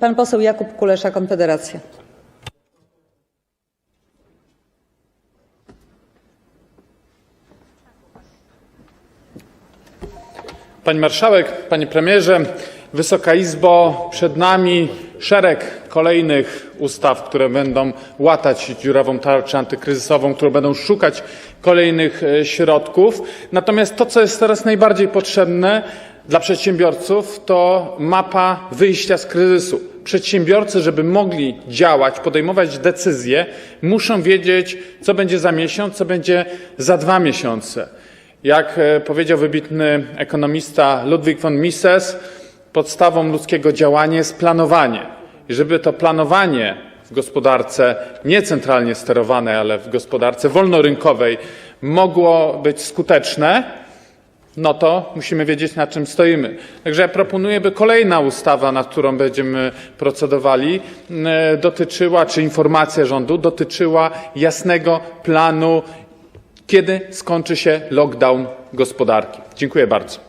Pan poseł Jakub Kulesza, Konfederacja. Pani marszałek, panie premierze, Wysoka Izbo, przed nami szereg kolejnych ustaw, które będą łatać dziurawą tarczę antykryzysową, które będą szukać kolejnych e, środków. Natomiast to, co jest teraz najbardziej potrzebne dla przedsiębiorców, to mapa wyjścia z kryzysu. Przedsiębiorcy, żeby mogli działać, podejmować decyzje, muszą wiedzieć, co będzie za miesiąc, co będzie za dwa miesiące. Jak e, powiedział wybitny ekonomista Ludwig von Mises, podstawą ludzkiego działania jest planowanie. I żeby to planowanie w gospodarce nie centralnie sterowanej, ale w gospodarce wolnorynkowej mogło być skuteczne, no to musimy wiedzieć, na czym stoimy. Także proponuję, by kolejna ustawa, nad którą będziemy procedowali, e, dotyczyła, czy informacja rządu dotyczyła jasnego planu kiedy skończy się lockdown gospodarki. Dziękuję bardzo.